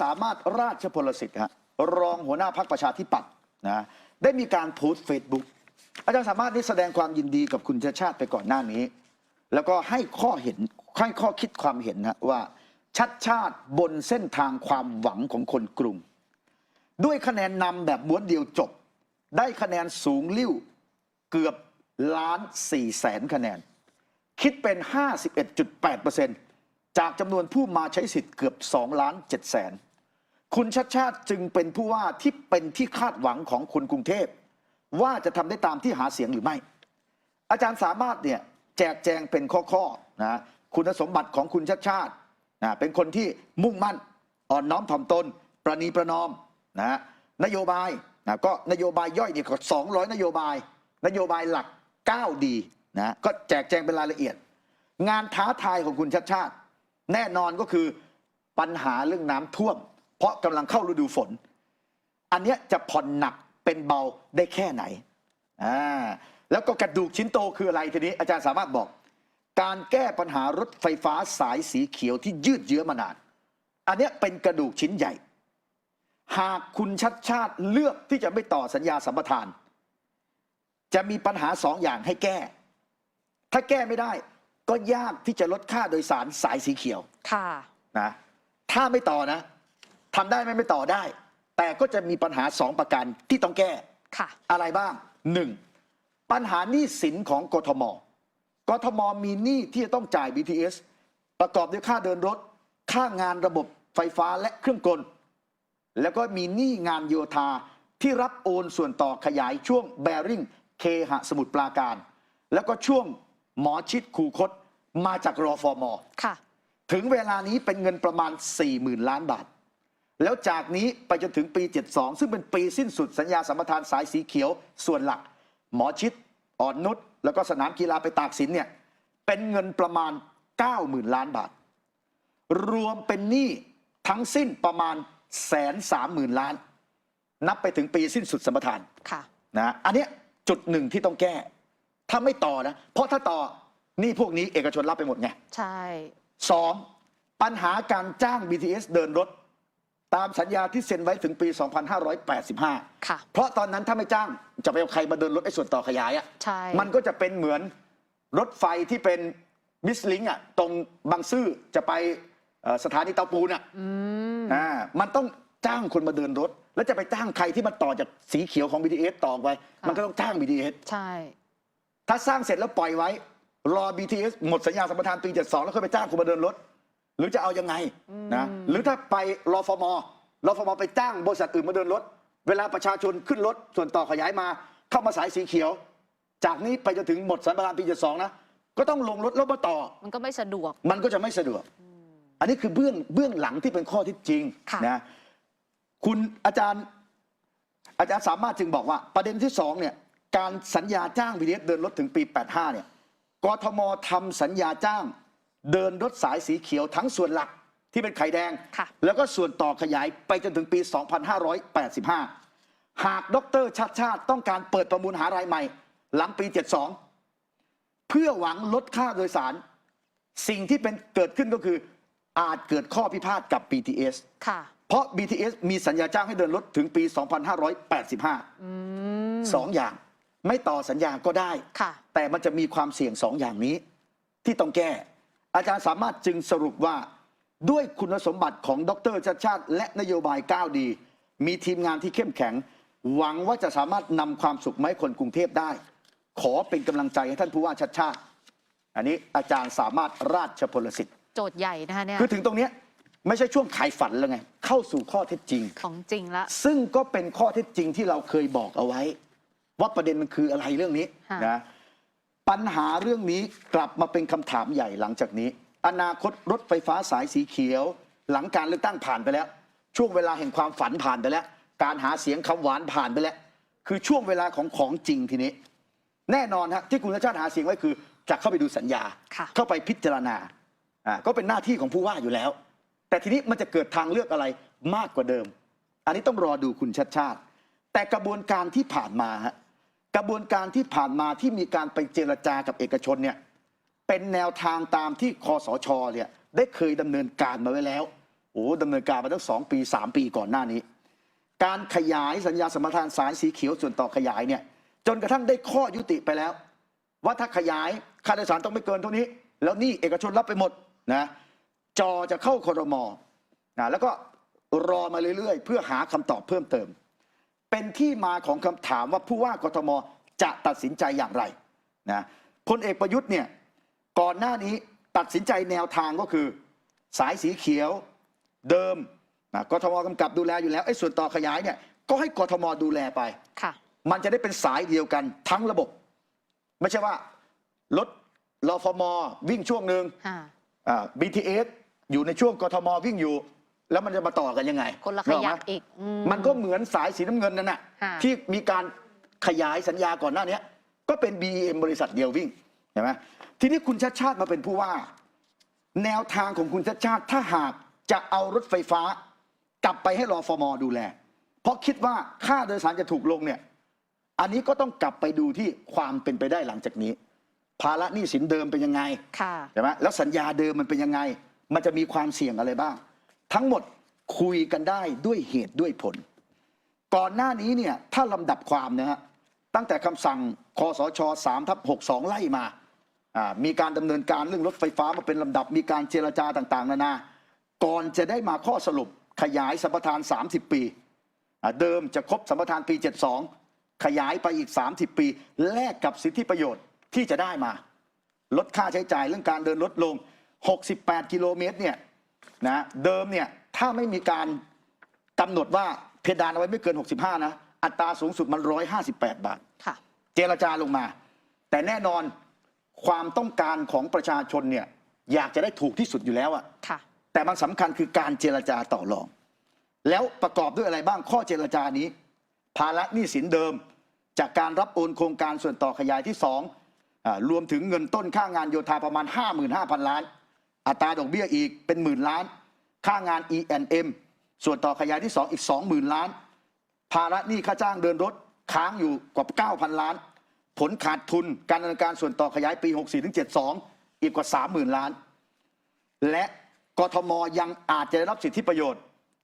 สามารถราชพลสิทธิ์ฮะรองหัวหน้าพักประชาธิปัตย์นะได้มีการโพสต์เฟซบุ๊กอาจารย์สามารถได้แสดงความยินดีกับคุณชาติชาติไปก่อนหน้านี้ แล้วก็ให้ข้อเห็นให้ข้อคิดความเห็นนะว่าชัดชาติบนเส้นทางความหวังของคนกรุง ด้วยคะแนนนำแบบม้วนเดียวจบ ได้คะแนนสูงลิ่วเกือบล้านสี่แสนคะแนน คิดเป็น 51.8% จากจำนวนผู้มาใช้สิทธิ์เกือบ2ล้าน7แสนคุณชัดชาติจึงเป็นผู้ว่าที่เป็นที่คาดหวังของคนกรุงเทพ ว่าจะทำได้ตามที่หาเสียงหรือไม่ อาจารย์สามารถเนี่ยแจกแจงเป็นข้อๆนะคุณสมบัติของคุณชัดชาตินะเป็นคนที่มุ่งมั่นอ่อนน้อมถ่อมตน ประนีประนอมนะนโยบายนะก็นโยบายย่อยเนี่ยก็200 นโยบาย นโยบายหลัก 9 ดีนะก็แจกแจงเป็นรายละเอียด งานท้าทายของคุณชัดชาติ แน่นอนก็คือปัญหาเรื่องน้ำท่วม เพราะกำลังเข้าฤดูฝน อันเนี้ยจะผ่อนหนักเป็นเบาได้แค่ไหนอ่าแล้วก็กระดูกชิ้นโตคืออะไรทีนี้อาจารย์สามารถบอก การแก้ปัญหารถไฟฟ้าสายสีเขียวที่ยืดเยื้อมานาน อันนี้เป็นกระดูกชิ้นใหญ่ หากคุณชัดชาติเลือกที่จะไม่ต่อสัญญาสัมปทาน จะมีปัญหาสองอย่างให้แก้ ถ้าแก้ไม่ได้ ก็ยากที่จะลดค่าโดยสารสายสีเขียวค่ะนะถ้าไม่ต่อนะทำได้ไหมไม่ต่อได้ แต่ก็จะมีปัญหาสองประการที่ต้องแก้ค่ะ อะไรบ้างหนึ่งปัญหาหนี้สินของกทม กทมมีหนี้ที่จะต้องจ่าย BTS ประกอบด้วยค่าเดินรถ ค่างานระบบไฟฟ้าและเครื่องกล แล้วก็มีหนี้งานโยธาที่รับโอนส่วนต่อขยายช่วงแบริ่งเคหะสมุทรปราการ แล้วก็ช่วง หมอชิดคูคตมาจากรอฟอมอค่ะ ถึงเวลานี้เป็นเงินประมาณ 40,000 ล้านบาท แล้วจากนี้ไปจนถึงปี 72 ซึ่งเป็นปีสิ้นสุดสัญญาสัมปทานสายสีเขียวส่วนหลัก หมอชิดอ่อนนุชแล้วก็สนามกีฬาไปตากสินเนี่ยเป็นเงินประมาณ 90,000 ล้านบาท รวมเป็นหนี้ทั้งสิ้นประมาณแสนสามหมื่นล้าน นับไปถึงปีสิ้นสุดสัมปทานค่ะนะอันเนี้ยจุดหนึ่งที่ต้องแก้ ถ้าไม่ต่อนะ เพราะถ้าต่อหนี่พวกนี้เอกชนรับไปหมดไงใช่สองปัญหาการจ้าง BTS เดินรถ ตามสัญญาที่เซ็นไว้ถึงปี 2585 ค่ะ เพราะตอนนั้นถ้าไม่จ้างจะไปเอาใครมาเดินรถไอ้ส่วนต่อขยายอะใช่มันก็จะเป็นเหมือนรถไฟที่เป็นมิสลิงอะตรงบางซื่อจะไปเอ่อสถานีเตาปูนอะอืมอ่ามันต้องจ้างคนมาเดินรถ แล้วจะไปจ้างใครที่มันต่อจากสีเขียวของ BTS ต่อไปค่ะมันก็ต้องจ้าง BTS ใช่ ถ้าสร้างเสร็จแล้วปล่อยไว้ รอ BTS หมดสัญญาสัมปทานปี 72 แล้วค่อยไปจ้างคนมาเดินรถ หรือจะเอายังไงนะหรือถ้าไปรอฟมรอฟมไปจ้างบริษัทอื่นมาเดินรถ เวลาประชาชนขึ้นรถส่วนต่อขยายมา เข้ามาสายสีเขียว จากนี้ไปจนถึงหมดสัมปทานปี 72 นะก็ต้องลงรถแล้วมาต่อ มันก็ไม่สะดวก มันก็จะไม่สะดวก อันนี้คือเบื้องเบื้องหลังที่เป็นข้อเที่จริงค่ะนะคุณอาจารย์อาจารย์สามารถจึงบอกว่าประเด็นที่สองเนี่ย การสัญญาจ้าง BTS เดินรถถึงปี 85 เนี่ย กทมทำสัญญาจ้าง เดินรถสายสีเขียวทั้งส่วนหลักที่เป็นไข่แดงค่ะแล้วก็ส่วนต่อขยายไปจนถึงปี 2585 หากดรชาติชาติต้องการเปิดประมูลหารายใหม่ หลังปี 72 เพื่อหวังลดค่าโดยสาร สิ่งที่เป็นเกิดขึ้นก็คืออาจเกิดข้อพิพาทกับ BTS ค่ะ เพราะ BTS มีสัญญาจ้างให้เดินรถถึงปี 2585อืมสองอย่าง ไม่ต่อสัญญาก็ได้ค่ะแต่มันจะมีความเสี่ยงสองอย่างนี้ ที่ต้องแก้ อาจารย์สามารถจึงสรุปว่า ด้วยคุณสมบัติของดรชาติชาติ และนโยบายก้าวดี มีทีมงานที่เข้มแข็ง หวังว่าจะสามารถนำความสุขมาให้คนกรุงเทพได้ ขอเป็นกำลังใจให้ท่านผู้ว่าชาติชาติ อันนี้อาจารย์สามารถราชพลสิทธิ์โจทย์ใหญ่นะคะเนี่ยคือถึงตรงเนี้ยไม่ใช่ช่วงขายฝันแล้วไง เข้าสู่ข้อเท็จจริงของจริงละซึ่งก็เป็นข้อเท็จจริงที่เราเคยบอกเอาไว้ ว่าประเด็นมันคืออะไรเรื่องนี้ค่ะนะปัญหาเรื่องนี้กลับมาเป็นคำถามใหญ่หลังจากนี้ อนาคตรถไฟฟ้าสายสีเขียว หลังการเลือกตั้งผ่านไปแล้ว ช่วงเวลาแห่งความฝันผ่านไปแล้ว การหาเสียงคำหวานผ่านไปแล้ว คือช่วงเวลาของของจริงทีนี้ แน่นอนฮะที่คุณชาติชาติหาเสียงไว้คือจะเข้าไปดูสัญญาค่ะเข้าไปพิจารณาอ่าก็เป็นหน้าที่ของผู้ว่าอยู่แล้ว แต่ทีนี้มันจะเกิดทางเลือกอะไรมากกว่าเดิม อันนี้ต้องรอดูคุณชัดชาติ แต่กระบวนการที่ผ่านมาฮะ กระบวนการที่ผ่านมาที่มีการไปเจรจากับเอกชนเนี่ยเป็นแนวทางตามที่คอสชเนี่ยได้เคยดำเนินการมาไว้แล้วโอ้ดำเนินการมาตั้งสองปีสามปีก่อนหน้านี้ การขยายสัญญาสมรทานสายสีเขียวส่วนต่อขยายเนี่ยจนกระทั่งได้ข้อยุติไปแล้ว ว่าถ้าขยายค่าโดยสารต้องไม่เกินเท่านี้ แล้วนี่เอกชนรับไปหมดนะจอจะเข้าคอรมอนะแล้วก็รอมาเรื่อยๆ เพื่อหาคำตอบเพิ่มเติม เป็นที่มาของคำถามว่าผู้ว่ากทมจะตัดสินใจอย่างไรนะพลเอกประยุทธ์เนี่ยก่อนหน้านี้ตัดสินใจแนวทางก็คือ สายสีเขียวเดิมนะกทมกำกับดูแลอยู่แล้วไอ้ส่วนต่อขยายเนี่ยก็ให้กทมดูแลไปค่ะมันจะได้เป็นสายเดียวกันทั้งระบบ ไม่ใช่ว่ารถรฟมวิ่งช่วงหนึ่งค่ะอ่า BTS อยู่ในช่วงกทมวิ่งอยู่ แล้วมันจะมาต่อกันยังไงคนละขนึออยัไหกมอีกอืมมันก็เหมือนสายสีน้ำเงินนั่นน่ะค่ะที่มีการขยายสัญญาก่อนหน้านี้ก็เป็น BM บริษัทเดียววิ่งเห็นไหมทีนี้คุณชาติชาติมาเป็นผู้ว่า แนวทางของคุณชาติชาติถ้าหากจะเอารถไฟฟ้า กลับไปให้รอฟมดูแล เพราะคิดว่าค่าโดยสารจะถูกลงเนี่ย อันนี้ก็ต้องกลับไปดูที่ความเป็นไปได้หลังจากนี้ ภาระหนี้สินเดิมเป็นยังไงค่ะใช่ไหมแล้วสัญญาเดิมมันเป็นยังไง มันจะมีความเสี่ยงอะไรบ้าง ทั้งหมดคุยกันได้ด้วยเหตุด้วยผล ก่อนหน้านี้เนี่ยถ้าลำดับความนะฮะตั้งแต่คำสั่งคอสช3ทับ62 ไล่มาอ่ามีการดำเนินการเรื่องรถไฟฟ้ามาเป็นลำดับ มีการเจรจาต่างๆ นานา ก่อนจะได้มาข้อสรุปขยายสัมปทาน 30 ปี เดิมจะครบสัมปทานปี 72 ขยายไปอีก 30 ปี แลกกับสิทธิประโยชน์ที่จะได้มา ลดค่าใช้จ่ายเรื่องการเดินลดลง 68 กิโลเมตรเนี่ย นะเดิมเนี่ยถ้าไม่มีการกำหนดว่าเพดานเอาไว้ไม่เกิน 65 นะ อัตราสูงสุดมัน 158 บาทค่ะเจรจาลงมา แต่แน่นอนความต้องการของประชาชนเนี่ยอยากจะได้ถูกที่สุดอยู่แล้วอะค่ะแต่มันสำคัญคือการเจรจาต่อรอง แล้วประกอบด้วยอะไรบ้างข้อเจรจานี้ ภาระหนี้สินเดิม จากการรับโอนโครงการส่วนต่อขยายที่สองอารวมถึงเงินต้นค่างานโยธาประมาณ 55,000 ล้าน อัตราดอกเบี้ยอีกเป็นหมื่นล้าน ค่างาน E&M ส่วนต่อขยายที่ 2 อีก 20,000 ล้าน ภาระหนี้ค่าจ้างเดินรถค้างอยู่กว่า 9,000 ล้าน ผลขาดทุนการดำเนินการส่วนต่อขยายปี 64ถึง72 อีกกว่า 30,000 ล้าน และกทมยังอาจจะได้รับสิทธิประโยชน์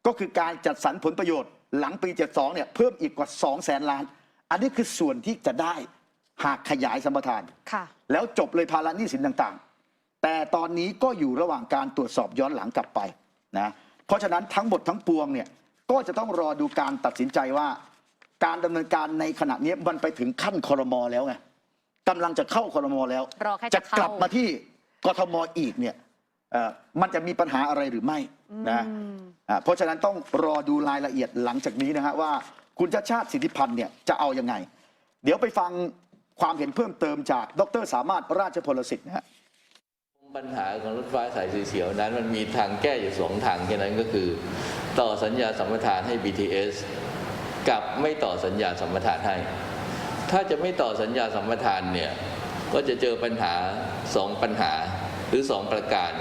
ก็คือการจัดสรรผลประโยชน์หลังปี 72 เนี่ยเพิ่มอีกกว่า 2 แสนล้าน อันนี้คือส่วนที่จะได้หากขยายสัมปทานค่ะแล้วจบเลยภาระหนี้สินต่างๆ แต่ตอนนี้ก็อยู่ระหว่างการตรวจสอบย้อนหลังกลับไปนะเพราะฉะนั้นทั้งหมดทั้งปวงเนี่ยก็จะต้องรอดูการตัดสินใจว่า การดำเนินการในขณะนี้มันไปถึงขั้นคอรมอแล้วไงกำลังจะเข้าคอรมอแล้วรอแค่จะจะเข้ากลับมาที่กทมอีกเนี่ยเอ่อมันจะมีปัญหาอะไรหรือไม่นะอืมอ่าเพราะฉะนั้นต้องรอดูรายละเอียดหลังจากนี้นะฮะว่าคุณชาติชาติสิทธิพันธ์เนี่ยจะเอายังไง เดี๋ยวไปฟังความเห็นเพิ่มเติมจากดรสามารถราชพลสิทธิ์นะฮะ ปัญหาของรถไฟสายสีเขียวนั้นมันมีทางแก้อยู่สองทางแค่นั้นก็คือ ต่อสัญญาสัมปทานให้ BTS กับไม่ต่อสัญญาสัมปทานให้ ถ้าจะไม่ต่อสัญญาสัมปทานเนี่ยก็จะเจอปัญหาสองปัญหาหรือสองประการ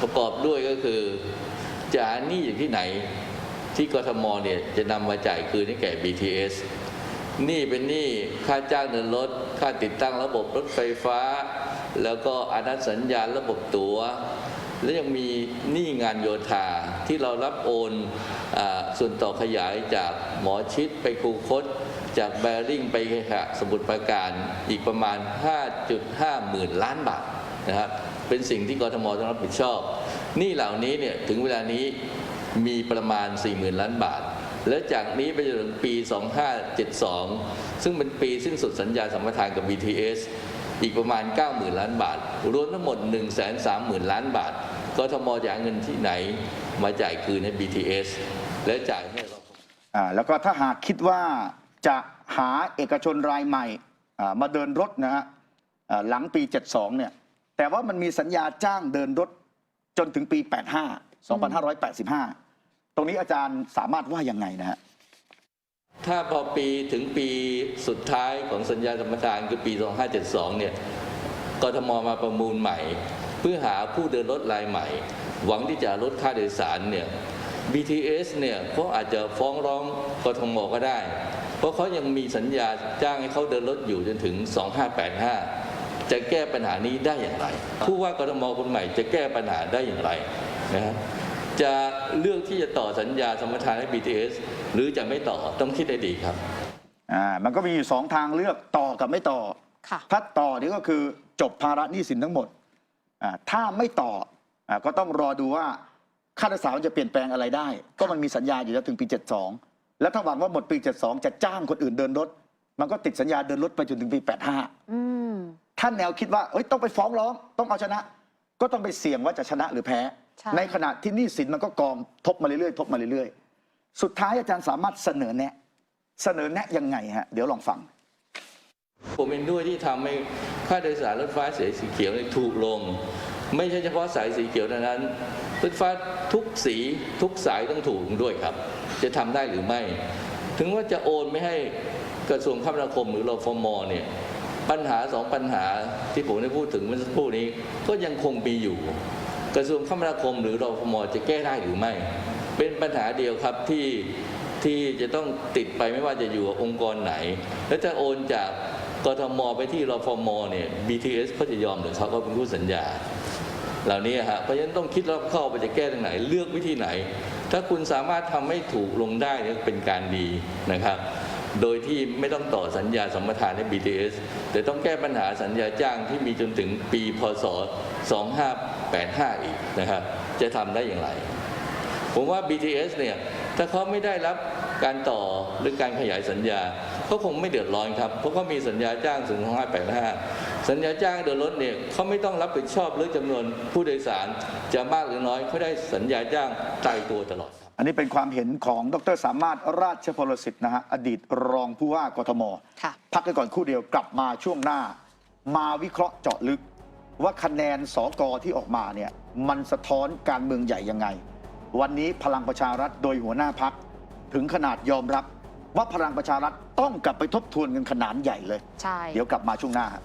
ประกอบด้วยก็คือจะหาหนี้อยู่ที่ไหนที่กทมเนี่ยจะนำมาจ่ายคืนให้แก่ BTS หนี้เป็นหนี้ค่าจ้างเดินรถค่าติดตั้งระบบรถไฟฟ้า แล้วก็อนัสัญญาระบบตัว๋ว และยังมีหนี้งานโยธาที่เรารับโอนอส่วนต่อขยายจากหมอชิดไปคูคต จากแบริ่งไปเคหะสมุทรปราการอีกประมาณ 5.5 หมื่นล้านบาทนะครับเป็นสิ่งที่กรทมต้องรับผิดชอบหนี้เหล่านี้เนี่ยถึงเวลานี้มีประมาณ 40,000 ล้านบาท แล้วจากนี้ไปจนถึงปี 2572 ซึ่งเป็นปีสิ้นสุดสัญญาสัมปทานกับ BTS อีกประมาณ 90,000 ล้านบาท รวมทั้งหมด 130,000 ล้านบาทกทมจะหาเงินที่ไหนมาจ่ายคืนให้ BTS และจ่ายให้เราอ่าแล้วก็ถ้าหากคิดว่าจะหาเอกชนรายใหม่อ่ามาเดินรถนะฮะอ่าหลังปี 72 เนี่ย แต่ว่ามันมีสัญญาจ้างเดินรถจนถึงปี 85 2585 ตรงนี้อาจารย์สามารถว่ายังไงนะฮะ ถ้าพอปีถึงปีสุดท้ายของสัญญาสัมปทานคือปี 2572 เนี่ยกทมมาประมูลใหม่ เพื่อหาผู้เดินรถรายใหม่ หวังที่จะลดค่าโดยสารเนี่ย BTS เนี่ยเขาอาจจะฟ้องร้องกทมก็ได้ เพราะเขายังมีสัญญาจ้างให้เขาเดินรถอยู่จนถึง 2585 จะแก้ปัญหานี้ได้อย่างไร ผู้ว่ากทมคนใหม่จะแก้ปัญหาได้อย่างไรนะจะเลือกที่จะต่อสัญญาสัมปทานให้ BTS หรือจะไม่ต่อต้องคิดให้ดีครับอ่ามันก็มีอยู่สองทางเลือกต่อกับไม่ต่อ ค่ะ ถ้าต่อนี่ก็คือจบภาระหนี้สินทั้งหมดอ่าถ้าไม่ต่ออาก็ต้องรอดูว่าค่าโดยสารมันจะเปลี่ยนแปลงอะไรได้ ก็มันมีสัญญาอยู่แล้วถึงปี 72 แล้วถ้าหวังว่าหมดปี 72 จะจ้างคนอื่นเดินรถ มันก็ติดสัญญาเดินรถไปจนถึงปี 85 อืม ท่านแนวคิดว่าเอ้ยต้องไปฟ้องร้อง ต้องเอาชนะ ก็ต้องไปเสี่ยงว่าจะชนะหรือแพ้ ใช่ ในขณะที่หนี้สินมันก็กองทบมาเรื่อยๆทบมาเรื่อยๆ สุดท้ายอาจารย์สามารถเสนอแนะเสนอแนะยังไงฮะเดี๋ยวลองฟัง ผมเห็นด้วยที่ทำให้ค่าโดยสารรถไฟสายสีเขียวเนี่ยถูกลง ไม่ใช่เฉพาะสายสีเขียวเท่านั้นรถไฟทุกสีทุกสายต้องถูกด้วยครับ จะทำได้หรือไม่ ถึงว่าจะโอนไม่ให้กระทรวงคมนาคมหรือรฟมเนี่ยปัญหาสองปัญหาที่ผมได้พูดถึงเมื่อสักครู่นี้ก็ยังคงมีอยู่ กระทรวงคมนาคมหรือรฟมจะแก้ได้หรือไม่ เป็นปัญหาเดียวครับที่ที่จะต้องติดไปไม่ว่าจะอยู่องค์กรไหน แล้วจะโอนจากกทมไปที่รฟมเนี่ย BTS เขาจะยอมหรือเขาก็เป็นผู้สัญญา เหล่านี้ฮะเพราะฉะนั้นต้องคิดรอบเข้าไปจะแก้ตรงไหน เลือกวิธีไหน ถ้าคุณสามารถทำให้ถูกลงได้เนี่ยเป็นการดีนะครับ โดยที่ไม่ต้องต่อสัญญาสัมปทานให้ BTS แต่ต้องแก้ปัญหาสัญญาจ้างที่มีจนถึงปีพศ 2585 อีกนะครับ จะทำได้อย่างไร ผมว่า BTS เนี่ยถ้าเขาไม่ได้รับการต่อหรือการขยายสัญญาเขาคงไม่เดือดร้อนครับเพราะเขามีสัญญาจ้างถึง2585 สัญญาจ้างเดินรถเนี่ยเขาไม่ต้องรับผิดชอบเรื่องจำนวนผู้โดยสารจะมากหรือน้อยเขาได้สัญญาจ้างตายตัวตลอดครับอันนี้เป็นความเห็นของดรสามารถราชพลสิทธิ์นะฮะอดีตรองผู้ว่ากทมค่ะพักกันก่อนครู่เดียวกลับมาช่วงหน้า มาวิเคราะห์เจาะลึก ว่าคะแนนสอกอที่ออกมาเนี่ยมันสะท้อนการเมืองใหญ่ยังไง วันนี้พลังประชารัฐโดยหัวหน้าพักถึงขนาดยอมรับ ว่าพลังประชารัฐต้องกลับไปทบทวนกันขนาดใหญ่เลย ใช่ เดี๋ยวกลับมาช่วงหน้าครับ